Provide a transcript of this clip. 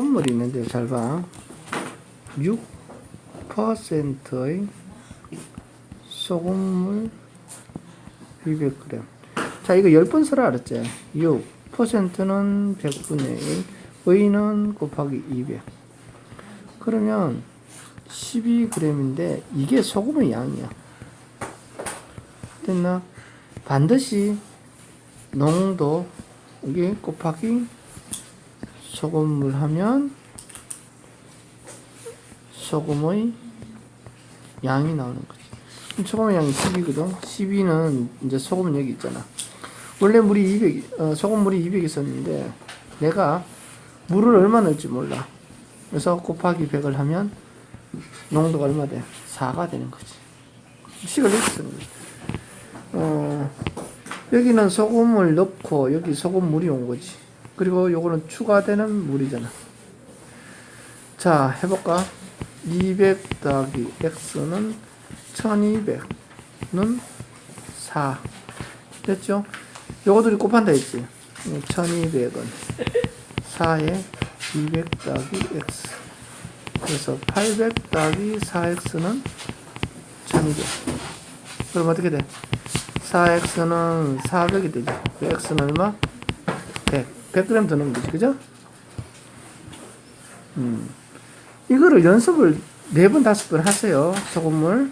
소금물이 있는데 잘 봐. 6%의 소금물 200g. 자, 이거 10번 써라 알았지? 6. 퍼센트는 100분의 1. 의는 곱하기 200. 그러면 12g인데 이게 소금의 양이야. 됐나? 반드시 농도 이게 곱하기 소금물 하면 소금의 양이 나오는 거지. 소금의 양이 10이거든. 12는 이제 소금은 여기 있잖아. 원래 물이 200, 어, 소금물이 200 있었는데 내가 물을 얼마 넣을지 몰라. 그래서 곱하기 100을 하면 농도가 얼마 돼? 4가 되는 거지. 식을 이렇게 쓰는 거지. 어, 여기는 소금을 넣고 여기 소금물이 온 거지. 그리고 요거는 추가되는 물이잖아. 자, 해볼까? 200 더하기 x는 1200는 4. 됐죠? 요거들이 곱한다 했지? 1200은 4에 200 더하기 x. 그래서 800 더하기 4x는 1200. 그럼 어떻게 돼? 4x는 400이 되죠. 그 x는 얼마? 100. 100g 더 넣으면 되지, 그죠? 음. 이거를 연습을 네 번, 다섯 번 하세요. 소금물.